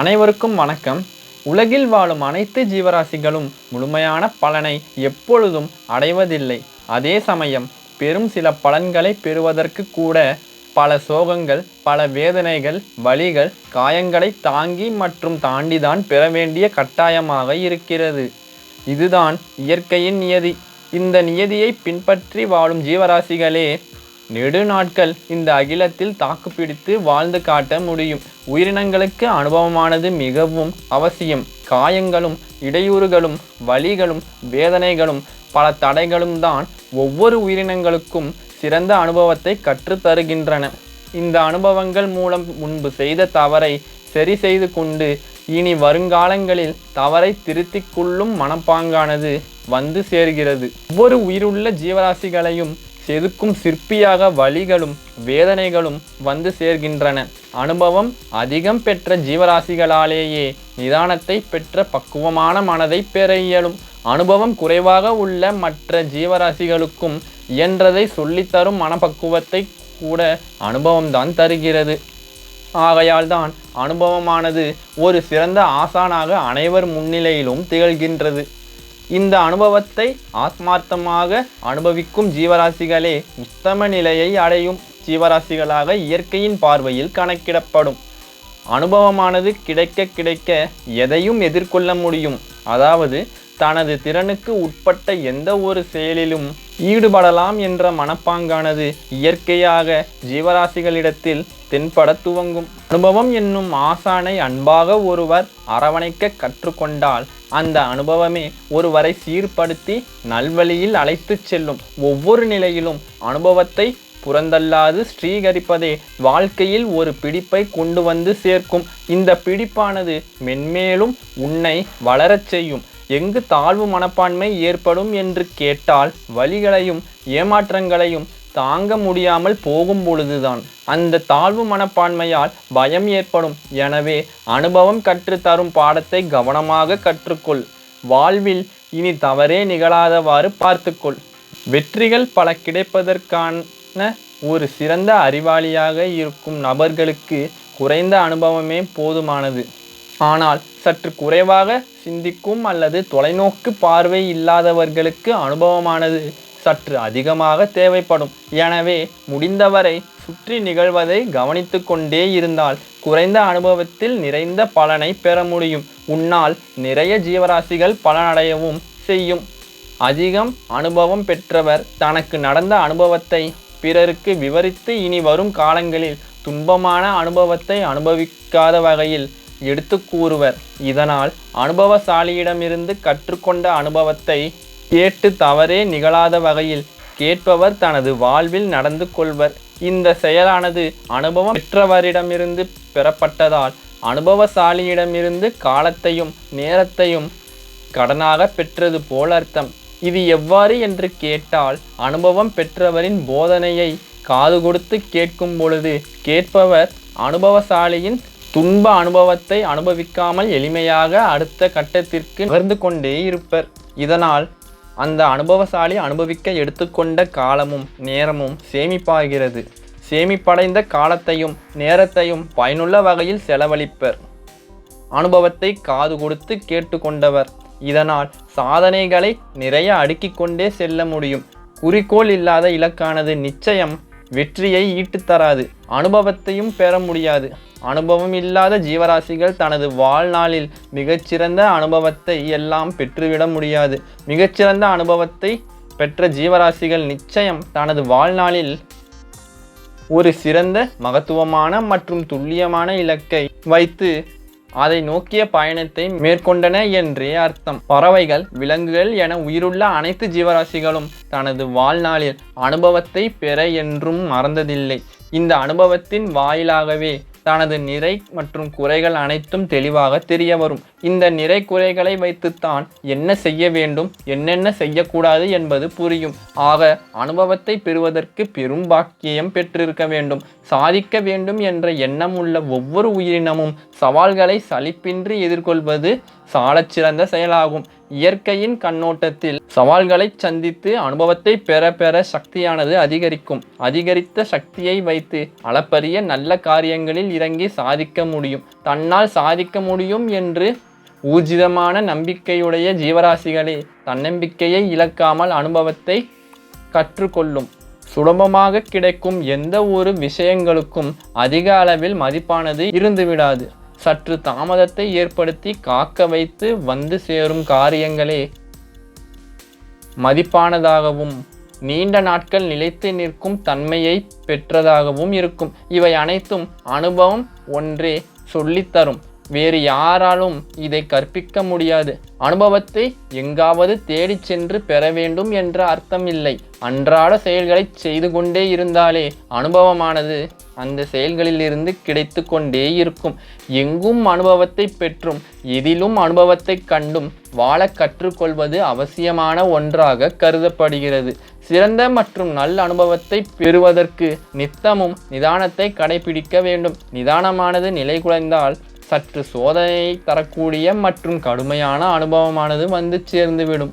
அனைவருக்கும் வணக்கம். உலகில் வாழும் அனைத்து ஜீவராசிகளும் முழுமையான பலனை எப்பொழுதும் அடைவதில்லை. அதே சமயம் பெரும் சில பலன்களை பெறுவதற்கு கூட பல சோகங்கள் பல வேதனைகள் வலிகள் காயங்களை தாங்கி மற்றும் தாண்டிதான் பெற வேண்டிய கட்டாயமாக இருக்கிறது. இதுதான் இயற்கையின் நியதி. இந்த நியதியை பின்பற்றி வாழும் ஜீவராசிகளே நெடுநாட்கள் இந்த அகிலத்தில் தாக்குப்பிடித்து வாழ்ந்து காட்ட முடியும். உயிரினங்களுக்கு அனுபவமானது மிகவும் அவசியம். காயங்களும் இடையூறுகளும் வலிகளும் வேதனைகளும் பல தடைகளும் தான் ஒவ்வொரு உயிரினங்களுக்கும் சிறந்த அனுபவத்தை கற்றுத் தருகின்றன இந்த அனுபவங்கள் மூலம் முன்பு செய்த தவறை சரி செய்து கொண்டு இனி வருங்காலங்களில் தவறை திருத்திக் கொள்ளும் மனப்பாங்கானது வந்து சேர்கிறது. ஒவ்வொரு உயிருள்ள ஜீவராசிகளையும் செதுக்கும் சிற்பியாக வழிகளும் வேதனைகளும் வந்து சேர்கின்றன. அனுபவம் அதிகம் பெற்ற ஜீவராசிகளாலேயே நிதானத்தை பெற்ற பக்குவமான மனதை பெற இயலும். அனுபவம் குறைவாக உள்ள மற்ற ஜீவராசிகளுக்கும் இயன்றதை சொல்லித்தரும் மனப்பக்குவத்தை கூட அனுபவம்தான் தருகிறது. ஆகையால் தான் அனுபவமானது ஒரு சிறந்த ஆசானாக அனைவர் முன்னிலையிலும் திகழ்கின்றது. இந்த அனுபவத்தை ஆத்மார்த்தமாக அனுபவிக்கும் ஜீவராசிகளே உத்தம நிலையை அடையும் ஜீவராசிகளாக இயற்கையின் பார்வையில் கணக்கிடப்படும். அனுபவமானது கிடைக்க கிடைக்க எதையும் எதிர்கொள்ள முடியும். அதாவது தனது திறனுக்கு உட்பட்ட எந்த ஒரு செயலிலும் ஈடுபடலாம் என்ற மனப்பாங்கானது இயற்கையாக ஜீவராசிகளிடத்தில் தென்பட துவங்கும். அனுபவம் என்னும் ஆசானை அன்பாக ஒருவர் அரவணைக்க கற்றுக்கொண்டால் அந்த அனுபவமே ஒருவரை சீர்படுத்தி நல்வழியில் அழைத்துச் செல்லும் ஒவ்வொரு நிலையிலும் அனுபவத்தை புறந்தல்லாது ஸ்ரீகரிப்பதே வாழ்க்கையில் ஒரு பிடிப்பை கொண்டு வந்து சேர்க்கும். இந்த பிடிப்பானது மென்மேலும் உன்னை வளரச் செய்யும். எங்கு தாழ்வு மனப்பான்மை ஏற்படும் என்று கேட்டால் வழிகளையும் ஏமாற்றங்களையும் தாங்க முடியாமல் போகும் பொழுதுதான். அந்த தாழ்வு மனப்பான்மையால் பயம் ஏற்படும். எனவே அனுபவம் கற்றுத்தரும் பாடத்தை கவனமாக கற்றுக்கொள். வாழ்வில் இனி தவறே நிகழாதவாறு பார்த்துக்கொள். வெற்றிகள் பல கிடைப்பதற்கான ஒரு சிறந்த அறிவாளியாக இருக்கும் நபர்களுக்கு குறைந்த அனுபவமே போதுமானது. ஆனால் சற்று குறைவாக சிந்திக்கும் அல்லது தொலைநோக்கு பார்வை இல்லாதவர்களுக்கு அனுபவமானது சற்று அதிகமாக தேவைப்படும். எனவே முடிந்தவரை சுற்றி நிகழ்வதை கவனித்து கொண்டே இருந்தால் குறைந்த அனுபவத்தில் நிறைந்த பலனை பெற முடியும். உன்னால் நிறைய ஜீவராசிகள் பலனடையவும் செய்யும். அதிகம் அனுபவம் பெற்றவர் தனக்கு நடந்த அனுபவத்தை பிறருக்கு விவரித்து இனி வரும் காலங்களில் துன்பமான அனுபவத்தை அனுபவிக்காத வகையில் எடுத்து கூறுவர். இதனால் அனுபவசாலியிடமிருந்து கற்றுக்கொண்ட அனுபவத்தை கேட்டு தவறே நிகழாத வகையில் கேட்பவர் தனது வாழ்வில் நடந்து கொள்வர். இந்த செயலானது அனுபவம் பெற்றவரிடமிருந்து பெறப்பட்டதால் அனுபவசாலியிடமிருந்து காலத்தையும் நேரத்தையும் கடனாக பெற்றது போல் அர்த்தம் இது எவ்வாறு என்று கேட்டால் அனுபவம் பெற்றவரின் போதனையை காது கொடுத்து கேட்கும் பொழுது கேட்பவர் அனுபவசாலியின் துன்ப அனுபவத்தை அனுபவிக்காமல் எளிமையாக அடுத்த கட்டத்திற்கு நகர்ந்து கொண்டே இருப்பர். இதனால் அந்த அனுபவசாலி அனுபவிக்க எடுத்துக்கொண்ட காலமும் நேரமும் சேமிப்பாகிறது. சேமிப்படைந்த காலத்தையும் நேரத்தையும் பயனுள்ள வகையில் செலவழிப்பர். அனுபவத்தை காது கொடுத்து கேட்டுக்கொண்டவர். இதனால் சாதனைகளை நிறைய அடுக்கிக் கொண்டே செல்ல முடியும். குறிக்கோள் இல்லாத இலக்கானது நிச்சயம் வெற்றியை ஈட்டுத்தராது. அனுபவத்தையும் பெற முடியாது. அனுபவம் இல்லாத ஜீவராசிகள் தனது வாழ்நாளில் மிகச்சிறந்த அனுபவத்தை எல்லாம் பெற்றுவிட முடியாது. மிகச்சிறந்த அனுபவத்தை பெற்ற ஜீவராசிகள் நிச்சயம் தனது வாழ்நாளில் ஒரு சிறந்த மகத்துவமான மற்றும் துல்லியமான இலக்கை வைத்து அதை நோக்கிய பயணத்தை மேற்கொண்டன என்றே அர்த்தம். பறவைகள் விலங்குகள் என உயிருள்ள அனைத்து ஜீவராசிகளும் தனது வாழ்நாளில் அனுபவத்தை பெற என்றும் மறந்ததில்லை. இந்த அனுபவத்தின் வாயிலாகவே தனது நிறை மற்றும் குறைகள் அனைத்தும் தெளிவாக தெரிய வரும். இந்த நிறை குறைகளை வைத்துத்தான் என்ன செய்ய வேண்டும் என்னென்ன செய்யக்கூடாது என்பது புரியும். ஆக அனுபவத்தை பெறுவதற்கு பெரும் பாக்கியம் பெற்றிருக்க வேண்டும். சாதிக்க வேண்டும் என்ற எண்ணம் உள்ள ஒவ்வொரு உயிரினமும் சவால்களை சலிப்பின்றி எதிர்கொள்வது சாலச்சிறந்த செயலாகும். இயற்கையின் கண்ணோட்டத்தில் சவால்களை சந்தித்து அனுபவத்தை பெற பெற சக்தியானது அதிகரிக்கும். அதிகரித்த சக்தியை வைத்து அளப்பரிய நல்ல காரியங்களில் இறங்கி சாதிக்க முடியும். தன்னால் சாதிக்க முடியும் என்று ஊர்ஜிதமான நம்பிக்கையுடைய ஜீவராசிகளே தன்னம்பிக்கையை இழக்காமல் அனுபவத்தை கற்றுக்கொள்ளும். சுலபமாக கிடைக்கும் எந்த ஒரு விஷயங்களுக்கும் அதிக அளவில் மதிப்பானது இருந்துவிடாது. சற்று தாமதத்தை ஏற்படுத்தி காக்க வைத்து வந்து சேரும் காரியங்களே. மதிப்பானதாகவும் நீண்ட நாட்கள் நிலைத்து நிற்கும் தன்மையை பெற்றதாகவும் இருக்கும். இவை அனைத்தும் அனுபவம் ஒன்றே சொல்லித்தரும். வேறு யாராலும் இதை கற்பிக்க முடியாது. அனுபவத்தை எங்காவது தேடி சென்று பெற வேண்டும் என்ற அர்த்தம் இல்லை. அன்றாட செயல்களை செய்து கொண்டே இருந்தாலே அனுபவமானது அந்த செயல்களிலிருந்து கிடைத்து கொண்டே இருக்கும். எங்கும் அனுபவத்தை பெற்றும் எதிலும் அனுபவத்தை கண்டும் வாழ கற்றுக்கொள்வது அவசியமான ஒன்றாக கருதப்படுகிறது. சிறந்த மற்றும் நல்ல அனுபவத்தை பெறுவதற்கு நித்தமும் நிதானத்தை கடைபிடிக்க வேண்டும். நிதானமானது நிலை குலைந்தால் சற்று சோதனையை தரக்கூடிய மற்றும் கடுமையான அனுபவமானது வந்து சேர்ந்துவிடும்.